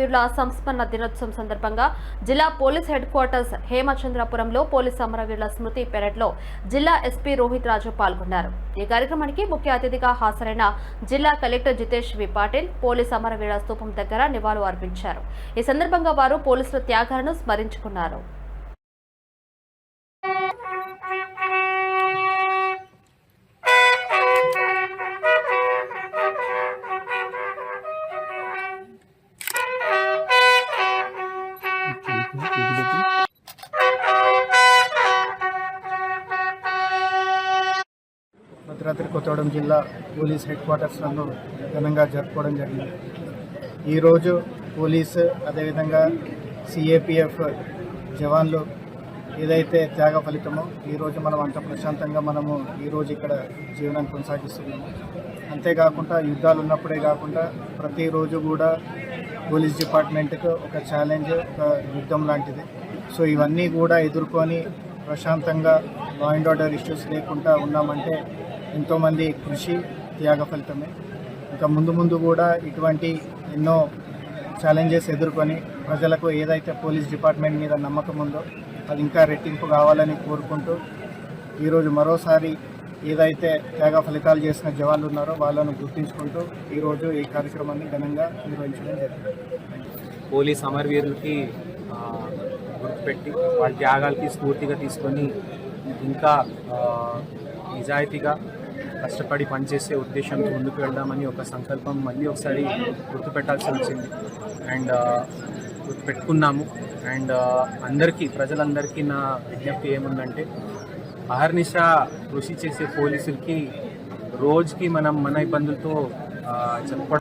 అమరవీరుల సంస్మరణ దినోత్సవం సందర్భంగా జిల్లా పోలీస్ హెడ్ క్వార్టర్స్ హేమచంద్రపురంలో పోలీస్ అమరవీరుల స్మృతి పెరట్లో జిల్లా ఎస్పీ రోహిత్ రాజు పాల్గొన్నారు. ఈ కార్యక్రమానికి ముఖ్య అతిథిగా హాజరైన జిల్లా collector Jitesh V Patil police అమరవీరుల స్తూపం దగ్గర నివాళులు అర్పించారు. ఈ సందర్భంగా వారు పోలీసుల త్యాగాలను స్మరించుకున్నారు. భద్రాద్రి కొత్తగూడెం జిల్లా పోలీస్ హెడ్ క్వార్టర్స్ నందు ఘనంగా జరుపుకోవడం జరిగింది. ఈరోజు పోలీసు అదేవిధంగా సిఏపిఎఫ్ జవాన్లు ఏదైతే త్యాగ ఫలితమో ఈరోజు మనం అంత ప్రశాంతంగా మనము ఈరోజు ఇక్కడ జీవనం కొనసాగిస్తున్నాము. అంతేకాకుండా యుద్ధాలు ఉన్నప్పుడే కాకుండా ప్రతిరోజు కూడా పోలీస్ డిపార్ట్మెంట్కు ఒక ఛాలెంజ్ ఒక యుద్ధం లాంటిది. సో ఇవన్నీ కూడా ఎదుర్కొని ప్రశాంతంగా లా అండ్ ఆర్డర్ ఇష్యూస్ లేకుండా ఉన్నామంటే ఎంతోమంది కృషి త్యాగ ఫలితమే ఇంకా ముందు ముందు కూడా ఇటువంటి ఎన్నో ఛాలెంజెస్ ఎదుర్కొని ప్రజలకు ఏదైతే పోలీస్ డిపార్ట్మెంట్ మీద నమ్మకం ఉందో అది ఇంకా రెట్టింపు కావాలని కోరుకుంటూ ఈరోజు మరోసారి ఏదైతే త్యాగ ఫలితాలు చేసిన జవాన్లు ఉన్నారో వాళ్ళను గుర్తించుకుంటూ ఈరోజు ఈ కార్యక్రమాన్ని ఘనంగా నిర్వహించడం జరిగింది. పోలీస్ అమరవీరులకి గుర్తుపెట్టి వాళ్ళ త్యాగాలకి స్ఫూర్తిగా తీసుకొని ఇంకా నిజాయితీగా కష్టపడి పనిచేసే ఉద్దేశంతో ముందుకు వెళ్దామని ఒక సంకల్పం మళ్ళీ ఒకసారి గుర్తుపెట్టాల్సి వచ్చింది. అండ్ గుర్తుపెట్టుకున్నాము. అండ్ అందరికీ ప్రజలందరికీ నా విజ్ఞప్తి ఏముందంటే అహర్నిశ కృషి చేసే పోలీసులకి రోజుకి మనం మన ఇబ్బందులతో ఆ, చెప్పుకోవడం